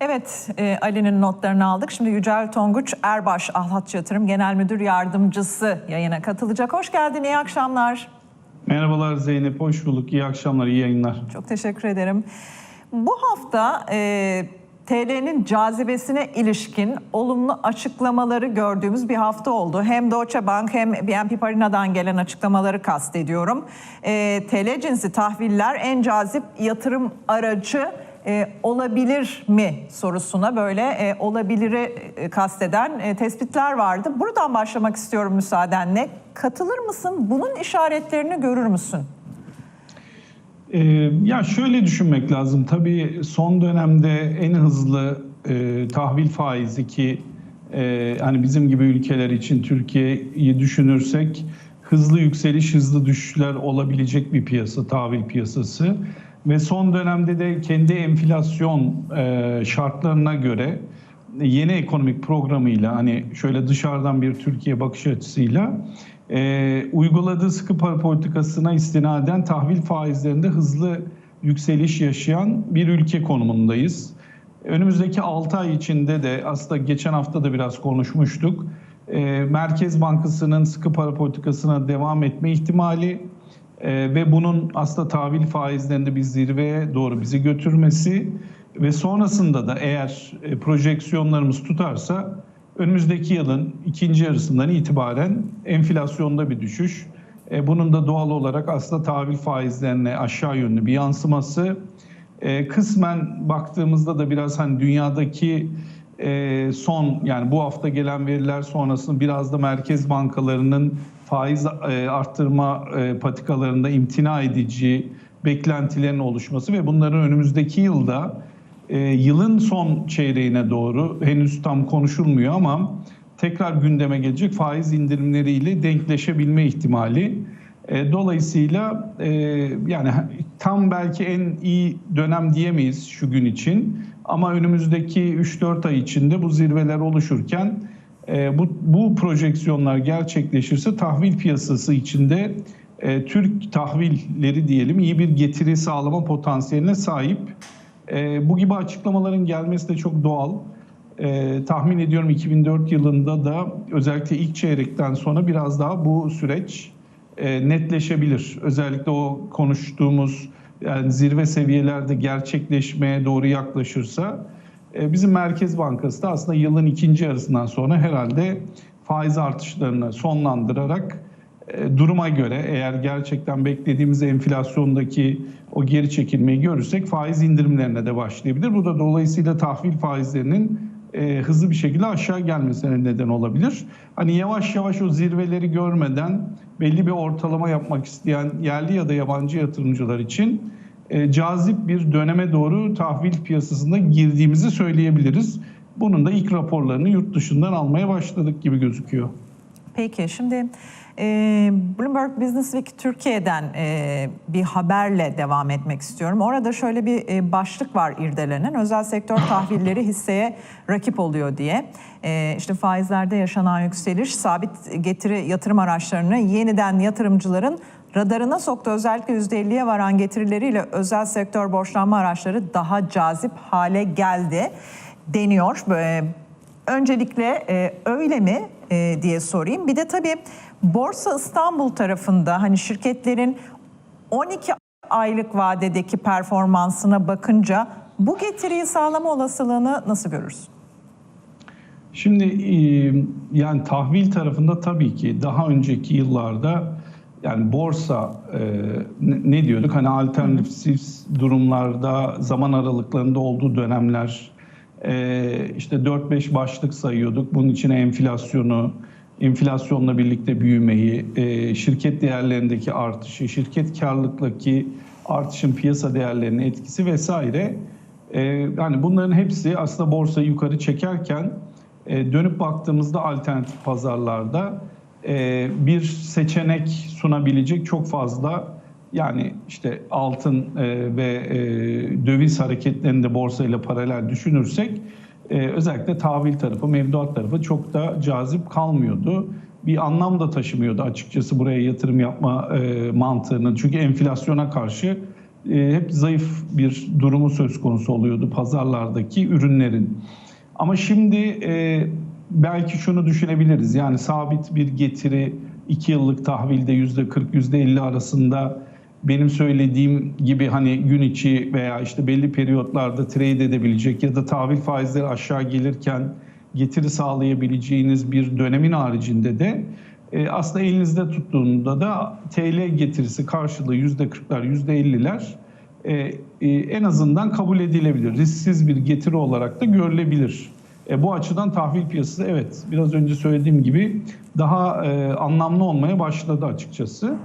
Evet, e, Ali'nin notlarını aldık. Şimdi Yücel Tonguç Erbaş Ahlatçı Yatırım Genel Müdür Yardımcısı yayına katılacak. Hoş geldin, iyi akşamlar. Merhabalar Zeynep, hoş bulduk. İyi akşamlar, iyi yayınlar. Çok teşekkür ederim. Bu hafta e, TL'nin cazibesine ilişkin olumlu açıklamaları gördüğümüz bir hafta oldu. Hem Deutsche Bank hem BNP Parina'dan gelen açıklamaları kastediyorum. E, TL cinsi tahviller en cazip yatırım aracı e, olabilir mi sorusuna böyle e, olabiliri e, kasteden e, tespitler vardı. Buradan başlamak istiyorum müsaadenle. Katılır mısın? Bunun işaretlerini görür müsün? Ee, ya şöyle düşünmek lazım. Tabii son dönemde en hızlı e, tahvil faizi ki e, hani bizim gibi ülkeler için Türkiye'yi düşünürsek hızlı yükseliş, hızlı düşüşler olabilecek bir piyasa, tahvil piyasası. Ve son dönemde de kendi enflasyon e, şartlarına göre yeni ekonomik programıyla hani şöyle dışarıdan bir Türkiye bakış açısıyla e, uyguladığı sıkı para politikasına istinaden tahvil faizlerinde hızlı yükseliş yaşayan bir ülke konumundayız. Önümüzdeki 6 ay içinde de aslında geçen hafta da biraz konuşmuştuk. E, Merkez Bankası'nın sıkı para politikasına devam etme ihtimali e, ve bunun aslında tahvil faizlerinde bir zirveye doğru bizi götürmesi ve sonrasında da eğer e, projeksiyonlarımız tutarsa önümüzdeki yılın ikinci yarısından itibaren enflasyonda bir düşüş. E, bunun da doğal olarak aslında tahvil faizlerine aşağı yönlü bir yansıması. E, kısmen baktığımızda da biraz hani dünyadaki e, son yani bu hafta gelen veriler sonrasında biraz da merkez bankalarının faiz e, arttırma e, patikalarında imtina edici beklentilerin oluşması ve bunların önümüzdeki yılda e, yılın son çeyreğine doğru henüz tam konuşulmuyor ama tekrar gündeme gelecek faiz indirimleriyle denkleşebilme ihtimali. Dolayısıyla yani tam belki en iyi dönem diyemeyiz şu gün için ama önümüzdeki 3-4 ay içinde bu zirveler oluşurken e, bu, bu projeksiyonlar gerçekleşirse tahvil piyasası içinde e, Türk tahvilleri diyelim iyi bir getiri sağlama potansiyeline sahip. E, bu gibi açıklamaların gelmesi de çok doğal. E, tahmin ediyorum 2004 yılında da özellikle ilk çeyrekten sonra biraz daha bu süreç e, netleşebilir. Özellikle o konuştuğumuz yani zirve seviyelerde gerçekleşmeye doğru yaklaşırsa bizim Merkez Bankası da aslında yılın ikinci yarısından sonra herhalde faiz artışlarını sonlandırarak e, duruma göre eğer gerçekten beklediğimiz enflasyondaki o geri çekilmeyi görürsek faiz indirimlerine de başlayabilir. Bu da dolayısıyla tahvil faizlerinin e, hızlı bir şekilde aşağı gelmesine neden olabilir. Hani yavaş yavaş o zirveleri görmeden belli bir ortalama yapmak isteyen yerli ya da yabancı yatırımcılar için e, cazip bir döneme doğru tahvil piyasasında girdiğimizi söyleyebiliriz. Bunun da ilk raporlarını yurt dışından almaya başladık gibi gözüküyor. Peki şimdi e, Bloomberg Business Week Türkiye'den e, bir haberle devam etmek istiyorum. Orada şöyle bir e, başlık var irdelenen. Özel sektör tahvilleri hisseye rakip oluyor diye. E, işte faizlerde yaşanan yükseliş sabit getiri yatırım araçlarını yeniden yatırımcıların radarına soktu. Özellikle %50'ye varan getirileriyle özel sektör borçlanma araçları daha cazip hale geldi deniyor. Böyle Öncelikle e, öyle mi e, diye sorayım. Bir de tabii Borsa İstanbul tarafında hani şirketlerin 12 aylık vadedeki performansına bakınca bu getiriyi sağlama olasılığını nasıl görürsün? Şimdi e, yani tahvil tarafında tabii ki daha önceki yıllarda yani borsa e, ne diyorduk hani alternatif durumlarda zaman aralıklarında olduğu dönemler e, işte 4-5 başlık sayıyorduk. Bunun içine enflasyonu, enflasyonla birlikte büyümeyi, e, şirket değerlerindeki artışı, şirket karlılıktaki artışın piyasa değerlerinin etkisi vesaire. E, yani bunların hepsi aslında borsayı yukarı çekerken e, dönüp baktığımızda alternatif pazarlarda bir seçenek sunabilecek çok fazla yani işte altın e, ve e, döviz hareketlerini de borsayla paralel düşünürsek e, özellikle tahvil tarafı, mevduat tarafı çok da cazip kalmıyordu. Bir anlam da taşımıyordu açıkçası buraya yatırım yapma e, mantığını. Çünkü enflasyona karşı e, hep zayıf bir durumu söz konusu oluyordu pazarlardaki ürünlerin. Ama şimdi e, belki şunu düşünebiliriz. Yani sabit bir getiri 2 yıllık tahvilde %40 %50 arasında benim söylediğim gibi hani gün içi veya işte belli periyotlarda trade edebilecek ya da tahvil faizleri aşağı gelirken getiri sağlayabileceğiniz bir dönemin haricinde de e, aslında elinizde tuttuğunda da TL getirisi karşılığı %40'lar %50'ler e, e, en azından kabul edilebilir. Risksiz bir getiri olarak da görülebilir. E, bu açıdan tahvil piyasası evet biraz önce söylediğim gibi daha e, anlamlı olmaya başladı açıkçası.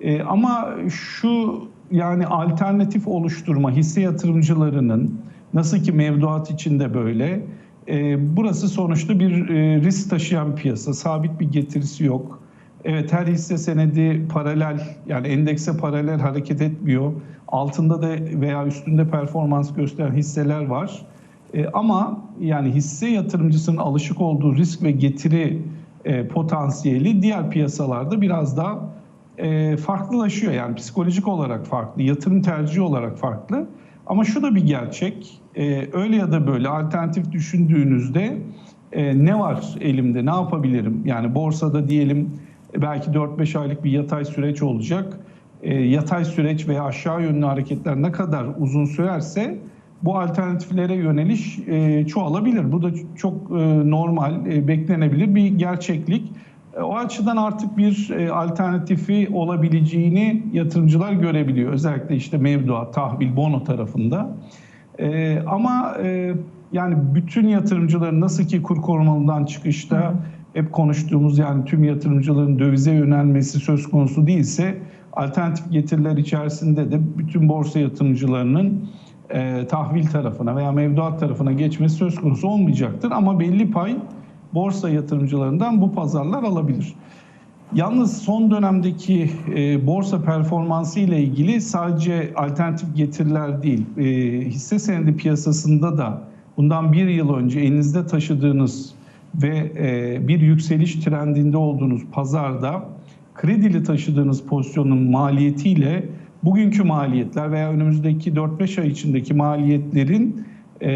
E, ama şu yani alternatif oluşturma hisse yatırımcılarının nasıl ki mevduat içinde böyle e, burası sonuçta bir e, risk taşıyan piyasa. Sabit bir getirisi yok. Evet her hisse senedi paralel yani endekse paralel hareket etmiyor. Altında da veya üstünde performans gösteren hisseler var. E, ama yani hisse yatırımcısının alışık olduğu risk ve getiri e, potansiyeli diğer piyasalarda biraz daha e, farklılaşıyor. Yani psikolojik olarak farklı, yatırım tercihi olarak farklı. Ama şu da bir gerçek. E, öyle ya da böyle alternatif düşündüğünüzde e, ne var elimde, ne yapabilirim? Yani borsada diyelim e, belki 4-5 aylık bir yatay süreç olacak. E, yatay süreç veya aşağı yönlü hareketler ne kadar uzun sürerse bu alternatiflere yöneliş e, çoğalabilir. Bu da çok e, normal, e, beklenebilir bir gerçeklik. E, o açıdan artık bir e, alternatifi olabileceğini yatırımcılar görebiliyor. Özellikle işte mevduat, tahvil, bono tarafında. E, ama e, yani bütün yatırımcıların nasıl ki kur korumalıdan çıkışta hep konuştuğumuz yani tüm yatırımcıların dövize yönelmesi söz konusu değilse alternatif getiriler içerisinde de bütün borsa yatırımcılarının e, tahvil tarafına veya mevduat tarafına geçmesi söz konusu olmayacaktır. Ama belli pay borsa yatırımcılarından bu pazarlar alabilir. Yalnız son dönemdeki e, borsa performansı ile ilgili sadece alternatif getiriler değil, e, hisse senedi piyasasında da bundan bir yıl önce elinizde taşıdığınız ve e, bir yükseliş trendinde olduğunuz pazarda kredili taşıdığınız pozisyonun maliyetiyle bugünkü maliyetler veya önümüzdeki 4-5 ay içindeki maliyetlerin e,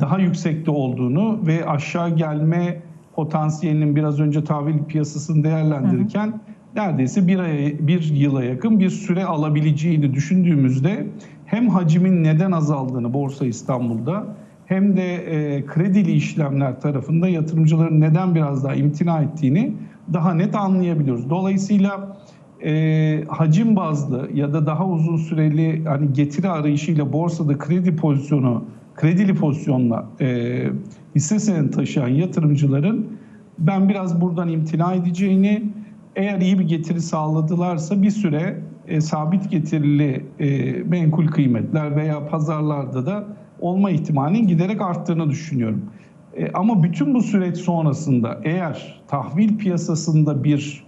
daha yüksekte olduğunu ve aşağı gelme potansiyelinin biraz önce tahvil piyasasını değerlendirirken hı hı. neredeyse bir, aya, bir yıla yakın bir süre alabileceğini düşündüğümüzde hem hacimin neden azaldığını Borsa İstanbul'da hem de e, kredili işlemler tarafında yatırımcıların neden biraz daha imtina ettiğini daha net anlayabiliyoruz. Dolayısıyla e, hacim bazlı ya da daha uzun süreli hani getiri arayışıyla borsada kredi pozisyonu, kredili pozisyonla e, hisse senedi taşıyan yatırımcıların ben biraz buradan imtina edeceğini, eğer iyi bir getiri sağladılarsa bir süre e, sabit getirili e, menkul kıymetler veya pazarlarda da olma ihtimalinin giderek arttığını düşünüyorum. E, ama bütün bu süreç sonrasında eğer tahvil piyasasında bir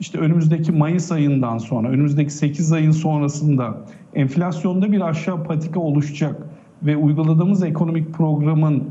işte önümüzdeki Mayıs ayından sonra, önümüzdeki 8 ayın sonrasında enflasyonda bir aşağı patika oluşacak ve uyguladığımız ekonomik programın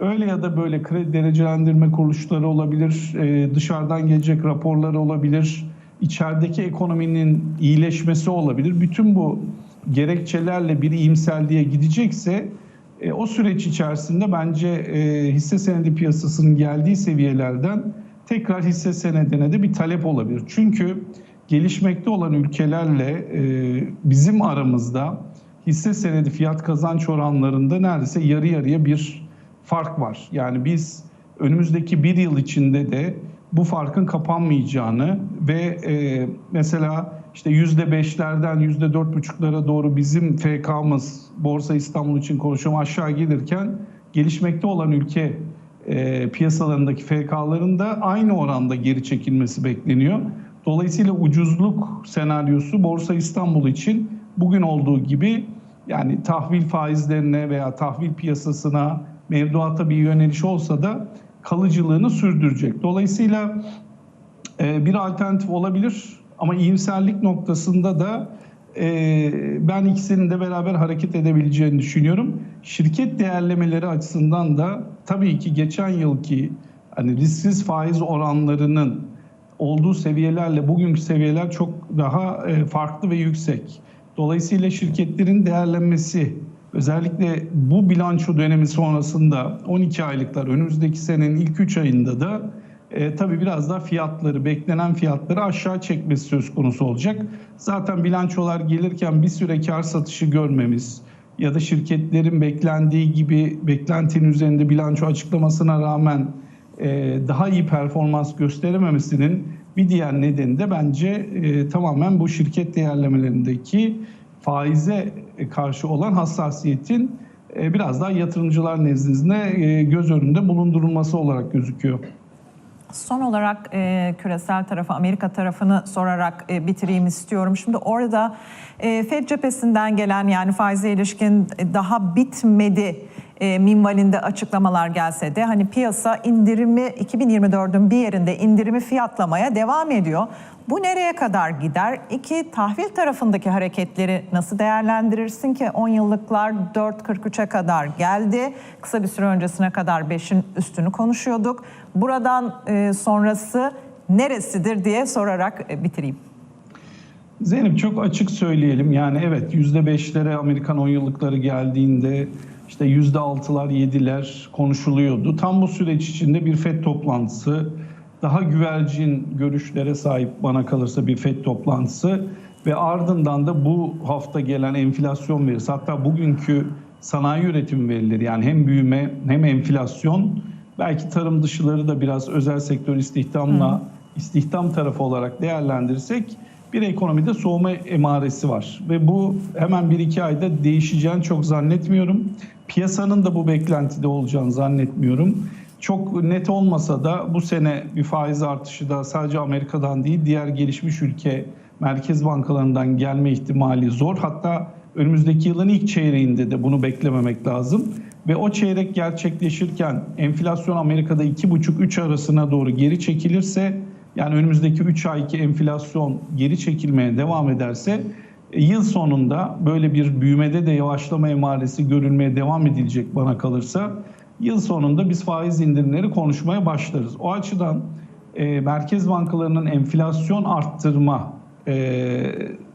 öyle ya da böyle kredi derecelendirme kuruluşları olabilir, e, dışarıdan gelecek raporları olabilir, içerideki ekonominin iyileşmesi olabilir. Bütün bu gerekçelerle bir iyimselliğe gidecekse e, o süreç içerisinde bence e, hisse senedi piyasasının geldiği seviyelerden tekrar hisse senedine de bir talep olabilir. Çünkü gelişmekte olan ülkelerle e, bizim aramızda hisse senedi fiyat kazanç oranlarında neredeyse yarı yarıya bir fark var. Yani biz önümüzdeki bir yıl içinde de bu farkın kapanmayacağını ve e, mesela işte yüzde beşlerden yüzde dört buçuklara doğru bizim FK'mız Borsa İstanbul için konuşuyorum aşağı gelirken gelişmekte olan ülke e, piyasalarındaki FK'ların da aynı oranda geri çekilmesi bekleniyor. Dolayısıyla ucuzluk senaryosu Borsa İstanbul için bugün olduğu gibi yani tahvil faizlerine veya tahvil piyasasına, mevduata bir yöneliş olsa da kalıcılığını sürdürecek. Dolayısıyla e, bir alternatif olabilir ama iyimserlik noktasında da ben ikisinin de beraber hareket edebileceğini düşünüyorum. Şirket değerlemeleri açısından da tabii ki geçen yılki hani risksiz faiz oranlarının olduğu seviyelerle bugünkü seviyeler çok daha e, farklı ve yüksek. Dolayısıyla şirketlerin değerlenmesi özellikle bu bilanço dönemi sonrasında 12 aylıklar önümüzdeki senenin ilk 3 ayında da e, tabii biraz daha fiyatları, beklenen fiyatları aşağı çekmesi söz konusu olacak. Zaten bilançolar gelirken bir süre kar satışı görmemiz ya da şirketlerin beklendiği gibi beklentinin üzerinde bilanço açıklamasına rağmen e, daha iyi performans gösterememesinin bir diğer nedeni de bence e, tamamen bu şirket değerlemelerindeki faize karşı olan hassasiyetin e, biraz daha yatırımcılar nezdinde e, göz önünde bulundurulması olarak gözüküyor. Son olarak e, küresel tarafı, Amerika tarafını sorarak e, bitireyim istiyorum. Şimdi orada e, Fed cephesinden gelen yani faize ilişkin e, daha bitmedi e, minvalinde açıklamalar gelse de hani piyasa indirimi 2024'ün bir yerinde indirimi fiyatlamaya devam ediyor. Bu nereye kadar gider? İki, tahvil tarafındaki hareketleri nasıl değerlendirirsin ki 10 yıllıklar 4.43'e kadar geldi. Kısa bir süre öncesine kadar 5'in üstünü konuşuyorduk. Buradan e, sonrası neresidir diye sorarak e, bitireyim. Zeynep çok açık söyleyelim. Yani evet %5'lere Amerikan 10 yıllıkları geldiğinde işte %6'lar 7'ler konuşuluyordu. Tam bu süreç içinde bir FED toplantısı, daha güvercin görüşlere sahip bana kalırsa bir FED toplantısı ve ardından da bu hafta gelen enflasyon verisi hatta bugünkü sanayi üretim verileri yani hem büyüme hem enflasyon belki tarım dışıları da biraz özel sektör istihdamla istihdam tarafı olarak değerlendirirsek bir ekonomide soğuma emaresi var. Ve bu hemen bir iki ayda değişeceğini çok zannetmiyorum. Piyasanın da bu beklentide olacağını zannetmiyorum. Çok net olmasa da bu sene bir faiz artışı da sadece Amerika'dan değil diğer gelişmiş ülke merkez bankalarından gelme ihtimali zor. Hatta önümüzdeki yılın ilk çeyreğinde de bunu beklememek lazım. Ve o çeyrek gerçekleşirken enflasyon Amerika'da 2,5-3 arasına doğru geri çekilirse yani önümüzdeki 3 ayki enflasyon geri çekilmeye devam ederse e, yıl sonunda böyle bir büyümede de yavaşlama emaresi görülmeye devam edilecek bana kalırsa yıl sonunda biz faiz indirimleri konuşmaya başlarız. O açıdan e, merkez bankalarının enflasyon arttırma e,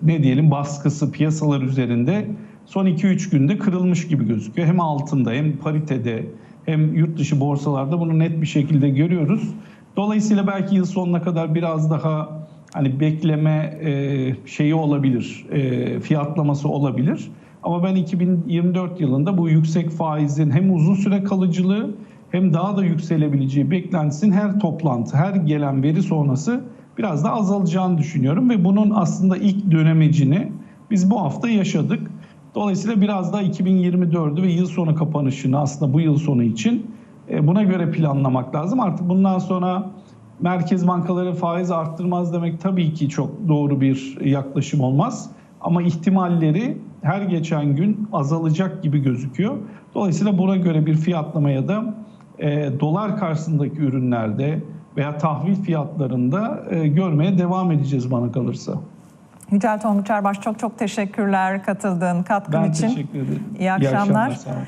ne diyelim baskısı piyasalar üzerinde son 2-3 günde kırılmış gibi gözüküyor. Hem altında hem paritede hem yurt dışı borsalarda bunu net bir şekilde görüyoruz. Dolayısıyla belki yıl sonuna kadar biraz daha hani bekleme e, şeyi olabilir, e, fiyatlaması olabilir. Ama ben 2024 yılında bu yüksek faizin hem uzun süre kalıcılığı hem daha da yükselebileceği beklentisinin her toplantı, her gelen veri sonrası biraz da azalacağını düşünüyorum ve bunun aslında ilk dönemecini biz bu hafta yaşadık. Dolayısıyla biraz daha 2024'ü ve yıl sonu kapanışını aslında bu yıl sonu için buna göre planlamak lazım. Artık bundan sonra merkez bankaları faiz arttırmaz demek tabii ki çok doğru bir yaklaşım olmaz. Ama ihtimalleri her geçen gün azalacak gibi gözüküyor. Dolayısıyla buna göre bir fiyatlamaya da e, dolar karşısındaki ürünlerde veya tahvil fiyatlarında e, görmeye devam edeceğiz bana kalırsa. Yücel Tonguç Erbaş çok çok teşekkürler katıldığın katkın Ben için. teşekkür ederim. İyi akşamlar. sağ olun.